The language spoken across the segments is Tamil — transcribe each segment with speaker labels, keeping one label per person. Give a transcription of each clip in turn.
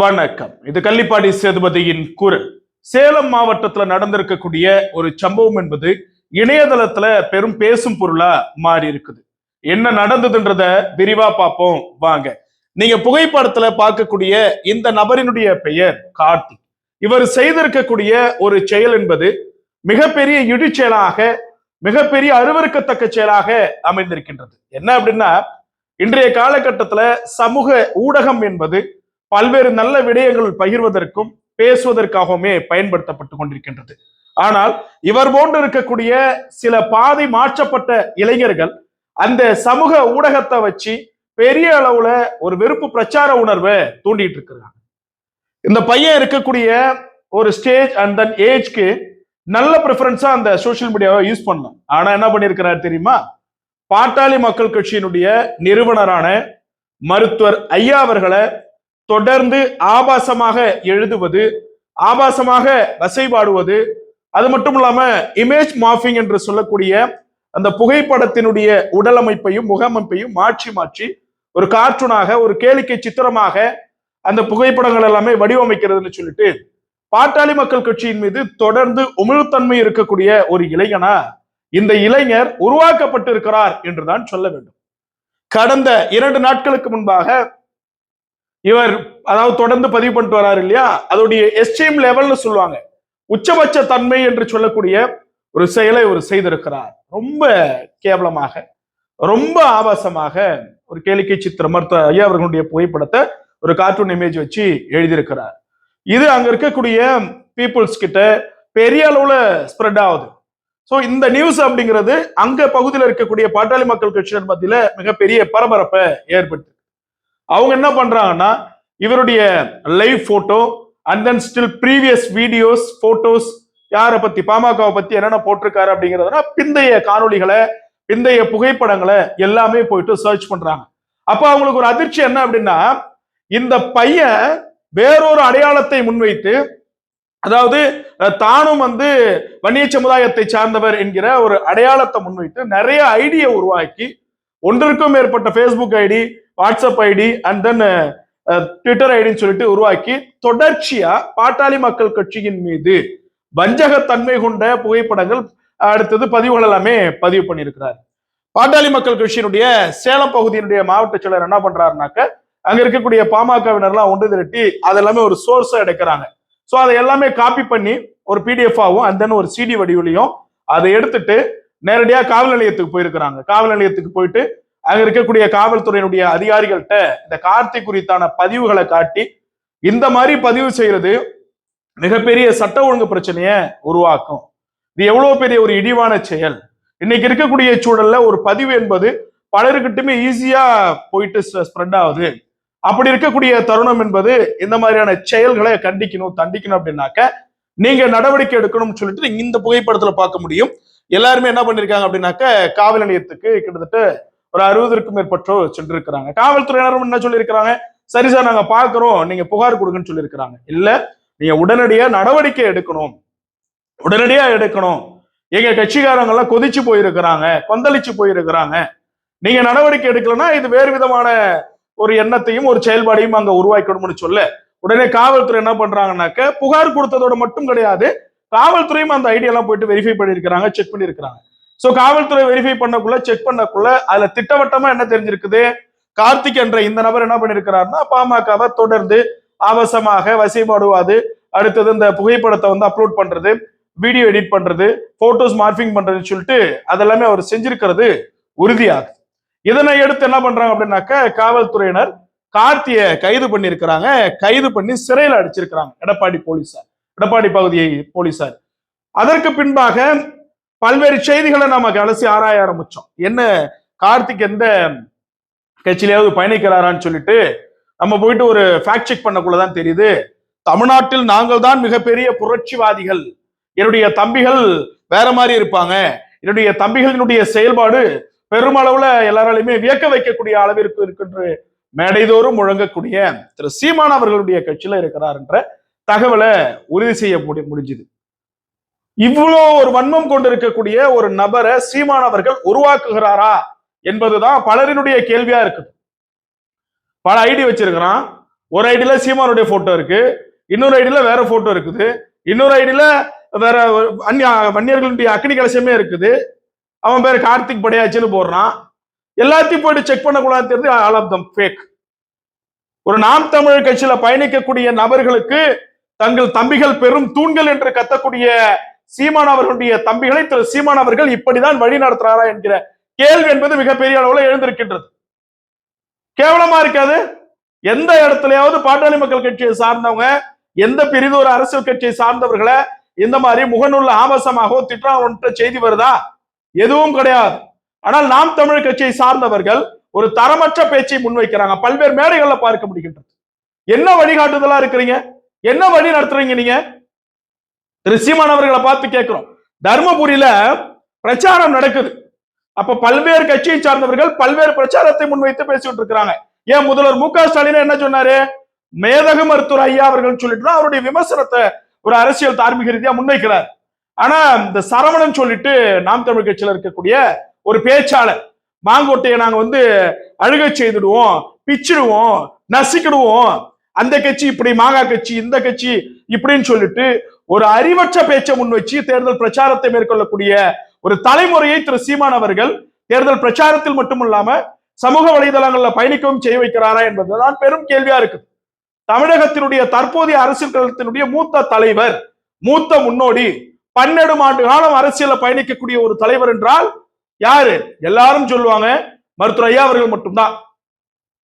Speaker 1: வணக்கம். இது கள்ளிப்பாடி சேதுபதியின் குரல். சேலம் மாவட்டத்துல நடந்திருக்கக்கூடிய ஒரு சம்பவம் என்பது இணையதளத்துல பெரும் பேசும் பொருளா மாறி இருக்குது என்ன நடந்ததுன்றத விரிவா பார்ப்போம். வாங்க. நீங்க புகைப்படத்துல பார்க்கக்கூடிய இந்த நபரினுடைய பெயர் கார்த்திக் இவர் செய்திருக்கக்கூடிய ஒரு செயல் என்பது மிகப்பெரிய இடிச்செயலாக மிகப்பெரிய அருவருக்கத்தக்க செயலாக அமைந்திருக்கின்றது. என்ன அப்படின்னா இன்றைய காலகட்டத்துல சமூக ஊடகம் என்பது பல்வேறு நல்ல விடயங்கள் பகிர்வதற்கும் பேசுவதற்காகவுமே பயன்படுத்தப்பட்டு கொண்டிருக்கின்றது. ஆனால் இவர் போன்று இருக்கக்கூடிய சில பாதை மாற்றப்பட்ட இளைஞர்கள் அந்த சமூக ஊடகத்தை வச்சு பெரிய அளவுல ஒரு வெறுப்பு பிரச்சார உணர்வை தூண்டிட்டு இருக்கிறாங்க. இந்த பையன் இருக்கக்கூடிய ஒரு ஸ்டேஜ் அண்ட் தென் ஏஜ்க்கு நல்ல ப்ரிஃபரன்ஸா அந்த சோசியல் மீடியாவை யூஸ் பண்ணலாம். ஆனா என்ன பண்ணியிருக்கிறார் தெரியுமா? பாட்டாளி மக்கள் கட்சியினுடைய நிறுவனரான மருத்துவர் ஐயா அவர்களை தொடர்ந்து ஆபாசமாக எழுதுவது ஆபாசமாக வசைபாடுவது அது மட்டும் இல்லாம இமேஜ் மாஃபிங் என்று சொல்லக்கூடிய அந்த புகைப்படத்தினுடைய உடலமைப்பையும் முகமைப்பையும் மாற்றி மாற்றி ஒரு கார்ட்டூனாக ஒரு கேளிக்கை சித்திரமாக அந்த புகைப்படங்கள் எல்லாமே வடிவமைக்கிறதுன்னு சொல்லிட்டு பாட்டாளி மக்கள் கட்சியின் மீது தொடர்ந்து உமிழ்த்தன்மை இருக்கக்கூடிய ஒரு இளைஞனா இந்த இளைஞர் உருவாக்கப்பட்டிருக்கிறார் என்றுதான் சொல்ல வேண்டும். கடந்த இரண்டு நாட்களுக்கு முன்பாக இவர் அதாவது தொடர்ந்து பதிவு பண்ணிட்டு வராரு இல்லையா? அதோடைய எஸ்டீம் லெவல்னு சொல்லுவாங்க. உச்சபட்ச தன்மை என்று சொல்லக்கூடிய ஒரு செயலை இவர் செய்திருக்கிறார். ரொம்ப கேவலமாக ரொம்ப ஆபாசமாக ஒரு கேளிக்கை சித்திரம் மருத்துவ ஐயா அவர்களுடைய புகைப்படத்தை ஒரு கார்ட்டூன் இமேஜ் வச்சு எழுதியிருக்கிறார். இது அங்க இருக்கக்கூடிய பீப்புள்ஸ் கிட்ட பெரிய அளவுல ஸ்ப்ரெட் ஆகுது. ஸோ இந்த நியூஸ் அப்படிங்கிறது அங்க பகுதியில் இருக்கக்கூடிய பாட்டாளி மக்கள் கட்சியினர் மத்தியில மிகப்பெரிய பரபரப்பை ஏற்படுத்து அவங்க என்ன பண்றாங்கன்னா இவருடைய live photo and then still previous videos photos யாரை பத்தி பாமகவை பத்தி என்னென்ன போட்டிருக்காரு அப்படிங்கிறதுனா பிந்தைய காணொளிகளை பிந்தைய புகைப்படங்களை எல்லாமே போயிட்டு சர்ச் பண்றாங்க. அப்ப அவங்களுக்கு ஒரு அதிர்ச்சி என்ன அப்படின்னா இந்த பையன் வேறொரு அடையாளத்தை முன்வைத்து அதாவது தானும் வந்து வன்னிய சமுதாயத்தை சார்ந்தவர் என்கிற ஒரு அடையாளத்தை முன்வைத்து நிறைய ஐடியை உருவாக்கி ஒன்றிற்கும் மேற்பட்ட Facebook ID WhatsApp ID and then Twitter ஐடின்னு சொல்லிட்டு உருவாக்கி தொடர்ச்சியா பாட்டாளி மக்கள் கட்சியின் மீது வஞ்சகத்தன்மை கொண்ட புகைப்படங்கள் அடுத்தது பதிவுகள் எல்லாமே பதிவு பண்ணியிருக்கிறார். பாட்டாளி மக்கள் கட்சியினுடைய சேலம் பகுதியினுடைய மாவட்ட செயலர் என்ன பண்றாருனாக்க அங்க இருக்கக்கூடிய பாமகவினர்லாம் ஒன்று திரட்டி அதெல்லாமே ஒரு சோர்ஸா எடுக்கிறாங்க. ஸோ அதை எல்லாமே காப்பி பண்ணி ஒரு பிடிஎஃப் ஆகும் அண்ட் தென் ஒரு சிடி வடிவிலையும் அதை எடுத்துட்டு நேரடியாக காவல் நிலையத்துக்கு போயிருக்கிறாங்க. காவல் நிலையத்துக்கு போயிட்டு அங்க இருக்கக்கூடிய காவல்துறையினுடைய அதிகாரிகள்கிட்ட இந்த கார்த்தி குறித்தான பதிவுகளை காட்டி இந்த மாதிரி பதிவு செய்யறது மிகப்பெரிய சட்ட ஒழுங்கு பிரச்சனையை உருவாக்கும். இது எவ்வளவு பெரிய ஒரு இடிவான செயல். இன்னைக்கு இருக்கக்கூடிய சூழல்ல ஒரு பதிவு என்பது பலருக்கிட்டுமே ஈஸியா போயிட்டு ஸ்ப்ரெட் ஆகுது. அப்படி இருக்கக்கூடிய தருணம் என்பது இந்த மாதிரியான செயல்களை கண்டிக்கணும் தண்டிக்கணும் அப்படின்னாக்க நீங்க நடவடிக்கை எடுக்கணும்னு சொல்லிட்டு இந்த புகைப்படத்துல பார்க்க முடியும். எல்லாருமே என்ன பண்ணிருக்காங்க அப்படின்னாக்க காவல் நிலையத்துக்கு கிட்டத்தட்ட ஒரு அறுபதற்கும் மேற்பட்டோர் சென்றிருக்கிறாங்க. காவல்துறையினரும் என்ன சொல்லியிருக்கிறாங்க? சரி சார் நாங்க பாக்குறோம் நீங்க புகார் கொடுங்கன்னு சொல்லியிருக்கிறாங்க. இல்ல நீங்க உடனடியா நடவடிக்கை எடுக்கணும். உடனடியா எடுக்கணும். எங்க கட்சிக்காரங்க எல்லாம் கொதிச்சு போயிருக்கிறாங்க கொந்தளிச்சு போயிருக்கிறாங்க. நீங்க நடவடிக்கை எடுக்கலன்னா இது வேறு விதமான ஒரு எண்ணத்தையும் ஒரு செயல்பாடையும் அங்க உருவாக்கணும்னு சொல்ல. உடனே காவல்துறை என்ன பண்றாங்கன்னாக்க புகார் கொடுத்ததோட மட்டும் கிடையாது காவல்துறையும் அந்த ஐடியெல்லாம் போயிட்டு வெரிஃபை பண்ணியிருக்கிறாங்க செக் பண்ணியிருக்கிறாங்க. சோ காவல்துறை வெரிஃபை பண்ணக்குள்ள செக் பண்ணக்குள்ள அதுல திட்டவட்டமா என்ன தெரிஞ்சிருக்குது? கார்த்திக் என்ற இந்த நபர் என்ன பண்ணிருக்கிறாருன்னா பாமகவை தொடர்ந்து ஆபாசமாக வசைபாடுவாது அடுத்தது இந்த புகைப்படத்தை வந்து அப்லோட் பண்றது வீடியோ எடிட் பண்றது போட்டோஸ் மார்பிங் பண்றதுன்னு சொல்லிட்டு அதெல்லாமே அவர் செஞ்சிருக்கிறது உறுதியாகுது இதனை எடுத்து என்ன பண்றாங்க அப்படின்னாக்க காவல்துறையினர் கார்த்திய கைது பண்ணியிருக்கிறாங்க. கைது பண்ணி சிறையில் அடிச்சிருக்கிறாங்க. எடப்பாடி போலீசார். எடப்பாடி பகுதியை போலீசார். அதற்கு பின்பாக பல்வேறு செய்திகளை நாம அலசி ஆராய ஆரம்பிச்சோம். என்ன கார்த்திக் எந்த கட்சியிலேயாவது பயணிக்கிறாரான்னு சொல்லிட்டு நம்ம போயிட்டு ஒரு ஃபேக்ட் செக் பண்ணக்குள்ளதான் தெரியுது. தமிழ்நாட்டில் நாங்கள் தான் மிகப்பெரிய புரட்சிவாதிகள். என்னுடைய தம்பிகள் வேற மாதிரி இருப்பாங்க. என்னுடைய தம்பிகளினுடைய செயல்பாடு பெருமளவுல எல்லாராலையுமே வியக்க வைக்கக்கூடிய அளவிற்கு இருக்கின்ற மேடைதோறும் முழங்கக்கூடிய திரு சீமான் அவர்களுடைய கட்சியில இருக்கிறார் என்ற தகவலை உறுதி செய்ய முடி முடிஞ்சுது. இவ்வளோ ஒரு வன்மம் கொண்டிருக்கக்கூடிய ஒரு நபரை சீமானவர்கள் உருவாக்குகிறாரா என்பதுதான் பலரினுடைய கேள்வியா இருக்குது. பல ஐடி வச்சிருக்கிறான். ஒரு ஐடியில சீமானுடைய போட்டோ இருக்கு. இன்னொரு ஐடியில வேற போட்டோ இருக்குது. இன்னொரு ஐடியில வேற அந்நிய வன்னியர்களுடைய அக்னி கலசமே இருக்குது. அவன் பேர் கார்த்திக் படையாச்சுன்னு போடுறான். எல்லாத்தையும் போயிட்டு செக் பண்ணக்கூடாது ஆல் ஆஃப் தம் ஃபேக் ஒரு நாம் தமிழர் கட்சியில பயணிக்கக்கூடிய நபர்களுக்கு தங்கள் தம்பிகள் பெரும் தூண்கள் என்று கத்தக்கூடிய சீமான் அவர்களுடைய தம்பிகளை திரு சீமான் அவர்கள் இப்படிதான் வழி நடத்துறாரா என்கிற கேள்வி என்பது மிகப்பெரிய அளவுல எழுந்திருக்கின்றது. கேவலமா இருக்காது. எந்த இடத்துலயாவது பாட்டாளி மக்கள் கட்சியை சார்ந்தவங்க எந்த பெரிதொரு அரசியல் கட்சியை சார்ந்தவர்களை இந்த மாதிரி முகநூல்ல ஆபாசமாகவோ திட்டாவன்ற செய்தி வருதா? எதுவும் கிடையாது. ஆனால் நாம் தமிழ் கட்சியை சார்ந்தவர்கள் ஒரு தரமற்ற பேச்சை முன்வைக்கிறாங்க. பல்வேறு மேடைகள்ல பார்க்க முடிகின்றது. என்ன வழிகாட்டுதலா இருக்கிறீங்க? என்ன வழி நடத்துறீங்க நீங்க? திரு சீமான் அவர்களை பார்த்து கேட்கிறோம். தர்மபுரியில பிரச்சாரம் நடக்குது. அப்ப பல்வேறு கட்சியை சார்ந்தவர்கள் பல்வேறு பிரச்சாரத்தை முன்வைத்து பேசிட்டு இருக்கிறாங்க. ஏன் முதல்வர் மு க ஸ்டாலின் என்ன சொன்னாரு? மேதகு மருத்துவர் ஐயா அவர்கள் சொல்லிட்டு அவருடைய விமர்சனத்தை ஒரு அரசியல் தார்மீக ரீதியா முன்வைக்கிறார். ஆனா இந்த சரவணன் சொல்லிட்டு நாம் தமிழ் கட்சியில இருக்கக்கூடிய ஒரு பேச்சாளர் மாங்கோட்டையை நாங்க வந்து அழுகை செய்துடுவோம் பிச்சிடுவோம் நசுக்கிடுவோம். அந்த கட்சி இப்படி மாகா கட்சி இந்த கட்சி இப்படின்னு சொல்லிட்டு ஒரு அறிவற்ற பேச்சை முன்வச்சு தேர்தல் பிரச்சாரத்தை மேற்கொள்ளக்கூடிய ஒரு தலைமுறையை திரு சீமான் அவர்கள் தேர்தல் பிரச்சாரத்தில் மட்டுமல்லாம சமூக வலைதளங்கள்ல பயணிக்கவும் செய்ய வைக்கிறாரா என்பதுதான் பெரும் கேள்வியா இருக்கு தமிழகத்தினுடைய தற்போதைய அரசியல் கழகத்தினுடைய மூத்த தலைவர் மூத்த முன்னோடி பன்னெண்டு ஆண்டு காலம் அரசியல பயணிக்கக்கூடிய ஒரு தலைவர் என்றால் யாரு? எல்லாரும் சொல்லுவாங்க மருத்துவர் ஐயா அவர்கள் மட்டும்தான்.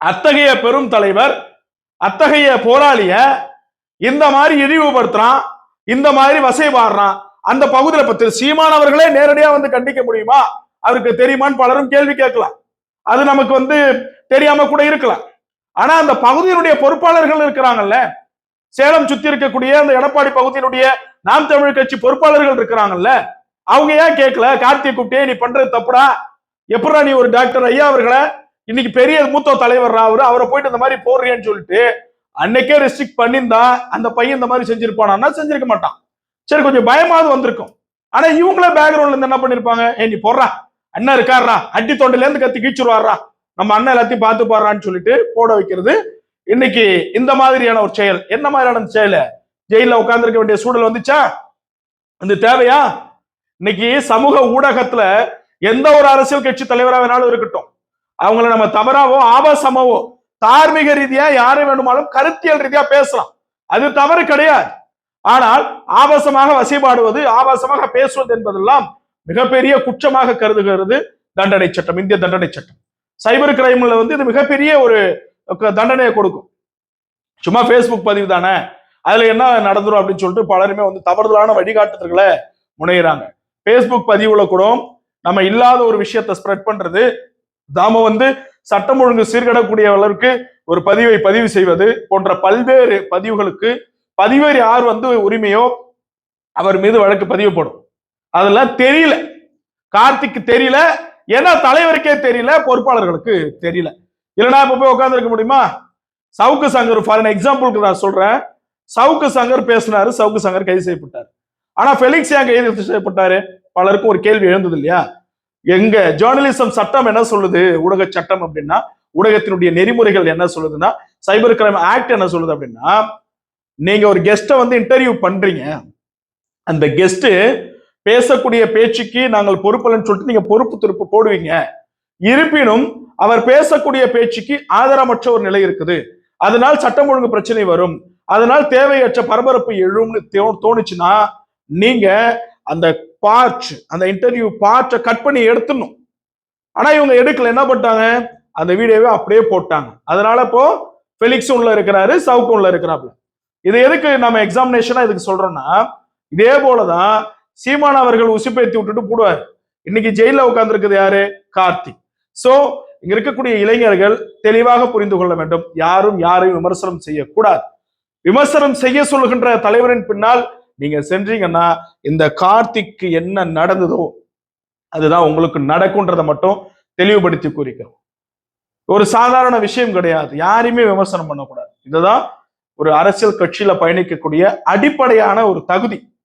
Speaker 1: அத்தகைய பெரும் தலைவர் அத்தகைய போராளிய இந்த மாதிரி இழிவுபடுத்துறான் இந்த மாதிரி வசைபாடுறான் அந்த பகுதியில பத்தி சீமான் அவர்களே நேரடியா வந்து கண்டிக்க முடியுமா? அவருக்கு தெரியுமான்னு பலரும் கேள்வி கேட்கலாம். அது நமக்கு வந்து தெரியாம கூட இருக்கலாம். ஆனா அந்த பகுதியினுடைய பொறுப்பாளர்கள் இருக்கிறாங்கல்ல சேலம் சுத்தி இருக்கக்கூடிய அந்த எடப்பாடி பகுதியினுடைய நாம் தமிழ் கட்சி பொறுப்பாளர்கள் இருக்கிறாங்கல்ல அவங்க ஏன் கேட்கல? கார்த்திக் கூப்பிட்டே நீ பண்றது தப்புடா. எப்படா நீ ஒரு டாக்டர் ஐயா அவர்களை? இன்னைக்கு பெரிய மூத்த தலைவர் அவரு? அவரை போயிட்டு இந்த மாதிரி போடுறியன்னு சொல்லிட்டு அன்னைக்கே ரெஸ்ட்ரிக்ட் பண்ணியிருந்தா அந்த பையன் இந்த மாதிரி செஞ்சிருப்பானா செஞ்சிருக்க மாட்டான். சரி கொஞ்சம் பயமாவது வந்திருக்கும். ஆனா இவங்களே பேக்ரவுண்ட்ல இருந்து என்ன பண்ணிருப்பாங்க? ஏ நீ போடுறா அண்ணன் இருக்காரா அட்டி தொண்டையில இருந்து கத்தி கீச்சுருவாரா நம்ம அண்ணன் எல்லாத்தையும் பார்த்து பாடுறான்னு சொல்லிட்டு போட வைக்கிறது. இன்னைக்கு இந்த மாதிரியான ஒரு செயல். என்ன மாதிரியான செயல்? ஜெயில உட்கார்ந்துருக்க வேண்டிய சூழல் வந்துச்சா? இந்த தேவையா? இன்னைக்கு சமூக ஊடகத்துல எந்த ஒரு அரசியல் கட்சி தலைவரா வேணாலும் இருக்கட்டும். அவங்கள நம்ம தவறாவோ ஆபாசமாவோ தார்மீக ரீதியா யாரை வேண்டுமாலும் கருத்தியல் ரீதியா பேசலாம். அது தவறு கிடையாது. ஆனால் ஆபாசமாக வசைபாடுவது ஆபாசமாக பேசுவது என்பதெல்லாம் மிகப்பெரிய குற்றமாக கருதுகிறது தண்டனை சட்டம் இந்திய தண்டனை சட்டம். சைபர் கிரைம்ல வந்து இது மிகப்பெரிய ஒரு தண்டனையை கொடுக்கும். சும்மா ஃபேஸ்புக் பதிவு தானே? அதுல என்ன நடந்துரும் அப்படின்னு சொல்லிட்டு பலருமே வந்து தவறுதலான வழிகாட்டுதல்களை முனைகிறாங்க ஃபேஸ்புக் பதிவுல கூட நம்ம இல்லாத ஒரு விஷயத்தை ஸ்ப்ரெட் பண்றது நாம வந்து சட்டம் ஒழுங்கு சீர்கடக்கூடிய அளவுக்கு ஒரு பதிவை பதிவு செய்வது போன்ற பல்வேறு பதிவுகளுக்கு பதிவேறு யார் வந்து உரிமையோ அவர் மீது வழக்கு பதிவுப்படும் அதெல்லாம் தெரியல. கார்த்திக்கு தெரியல. ஏன்னா தலைவருக்கே தெரியல. பொறுப்பாளர்களுக்கு தெரியல. இல்லைன்னா இப்ப போய் உட்காந்துருக்க முடியுமா? சவுக்கு சங்கர் ஃபார் எக்ஸாம்பிளுக்கு நான் சொல்றேன். சவுக்கு சங்கர் பேசினாரு. சவுக்கு சங்கர் கைது செய்யப்பட்டார். ஆனா ஃபெலிக்ஸ் ஏன் கைது செய்யப்பட்டாரு? பலருக்கும் ஒரு கேள்வி எழுந்தது இல்லையா எங்க ஜேர்னலிசம் சட்டம் என்ன சொல்லுது? ஊடக சட்டம் அப்படின்னா ஊடகத்தினுடைய நெறிமுறைகள் என்ன சொல்லுதுன்னா சைபர் கிரைம் ஆக்ட் என்ன சொல்லுது அப்படின்னா நீங்க ஒரு கெஸ்ட்டை வந்து இன்டர்வியூ பண்றீங்க. அந்த கெஸ்ட் பேசக்கூடிய பேச்சுக்கு நாங்கள் பொறுப்பலன்னு சொல்லிட்டு நீங்க பொறுப்பு திருப்பு போடுவீங்க. இருப்பினும் அவர் பேசக்கூடிய பேச்சுக்கு ஆதாரமற்ற ஒரு நிலை இருக்குது. அதனால் சட்டம் ஒழுங்கு பிரச்சனை வரும். அதனால் தேவையற்ற பரபரப்பு எழும்னு தோ- தோணுச்சுன்னா நீங்க அந்த பார்ட் அந்த இன்டர்வியூ பார்ட்டை கட் பண்ணி எடுத்துடணும். ஆனா இவங்க எடுக்கல. என்ன பண்ணிட்டாங்க? அந்த வீடியோவை அப்படியே போட்டாங்க. அதனால இப்போ ஃபெலிக்ஸ் உள்ள இருக்கிறாரு சவுக்கு உள்ள இருக்கிறாப்ல இது எதுக்கு நம்ம எக்ஸாமினேஷனா இதுக்கு சொல்றோம்னா இதே போலதான் சீமான் அவர்கள் உசுப்பேத்தி விட்டுட்டு போடுவார். இன்னைக்கு ஜெயில உட்கார்ந்துருக்குது யாரு? கார்த்திக் சோ இங்க இருக்கக்கூடிய இளைஞர்கள் தெளிவாக புரிந்து கொள்ள வேண்டும். யாரும் யாரையும் விமர்சனம் செய்யக்கூடாது. விமர்சனம் செய்ய சொல்லுகின்ற தலைவரின் பின்னால் நீங்க சென்றீங்கன்னா இந்த கார்த்திக்கு என்ன நடந்ததோ அதுதான் உங்களுக்கு நடக்கும்ன்றதை மட்டும் தெளிவுபடுத்தி கூறிக்கிறோம். ஒரு சாதாரண விஷயம் கிடையாது. யாரையுமே விமர்சனம் பண்ணக்கூடாது. இதுதான் ஒரு அரசியல் கட்சியில பயணிக்கக்கூடிய அடிப்படையான ஒரு தகுதி.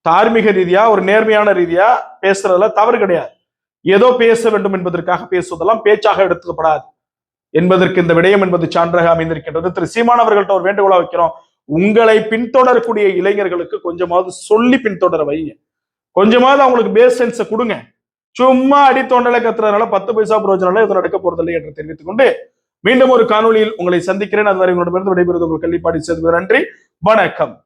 Speaker 1: தார்மீக ரீதியா ஒரு நேர்மையான ரீதியா பேசுறதுல தவறு கிடையாது. ஏதோ பேச வேண்டும் என்பதற்காக பேசுவதெல்லாம் பேச்சாக எடுத்துக்கப்படாது. என்பதற்கு இந்த விடயம் என்பது சான்றாக அமைந்திருக்கின்றது. திரு சீமான் அவர்கள்ட்ட ஒரு வேண்டுகோளா வைக்கிறோம். உங்களை பின்தொடரக்கூடிய இளைஞர்களுக்கு கொஞ்சமாவது சொல்லி பின்தொடர வைங்க. கொஞ்சமாவது அவங்களுக்கு பேஸ் சென்ஸை கொடுங்க. சும்மா அடி தொண்டலை கத்துறதுனால பத்து பைசா பிரோஜனால இது நடக்க போறதில்லை என்று தெரிவித்துக் கொண்டு மீண்டும் ஒரு காணொலியில் உங்களை சந்திக்கிறேன். அதுவரை உங்களிடமிருந்து விடைபெறுவது உங்கள் கல்விப்பாடி சேர்ந்து நன்றி. வணக்கம்.